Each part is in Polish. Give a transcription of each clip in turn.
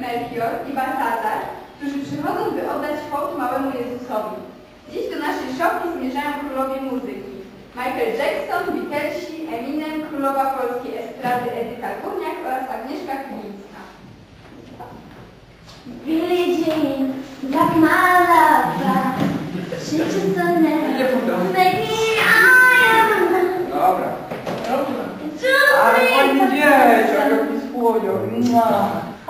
Melchior i Baltazar, którzy przychodzą, by oddać hołd małemu Jezusowi. Dziś do naszej szopki zmierzają królowie muzyki. Michael Jackson, Beatlesi, Eminem, królowa polskiej estrady Edyta Górniak oraz Agnieszka Chylińska. Billie Jean, like my lover. She just a man. Make me iron. Dobra. Ale pani me. dzieciak, jaki słodziak.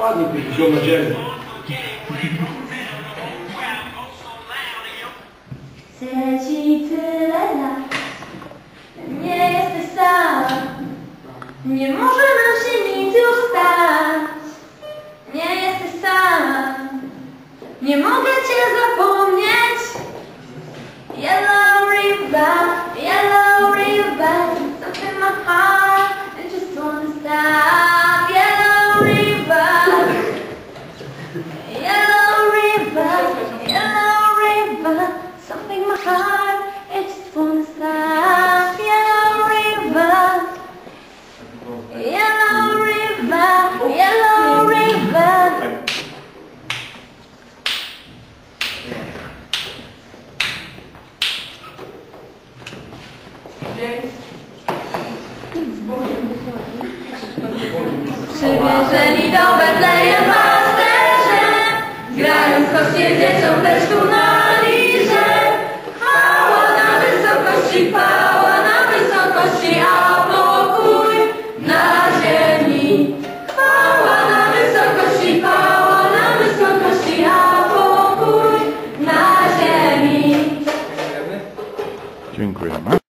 Ładnie tu wziął na ziemię. Chcę ci tyle lat, nie jesteś sam. Nie może nam się nic już stać. Nie jesteś sam. Nie mogę cię zapomnieć. Heart, I just wanna stop. Yellow river, yellow river, yellow river. Przywieżeli do Betlejem pasterze, grając kościem dzieciom też tu Dziękujemy.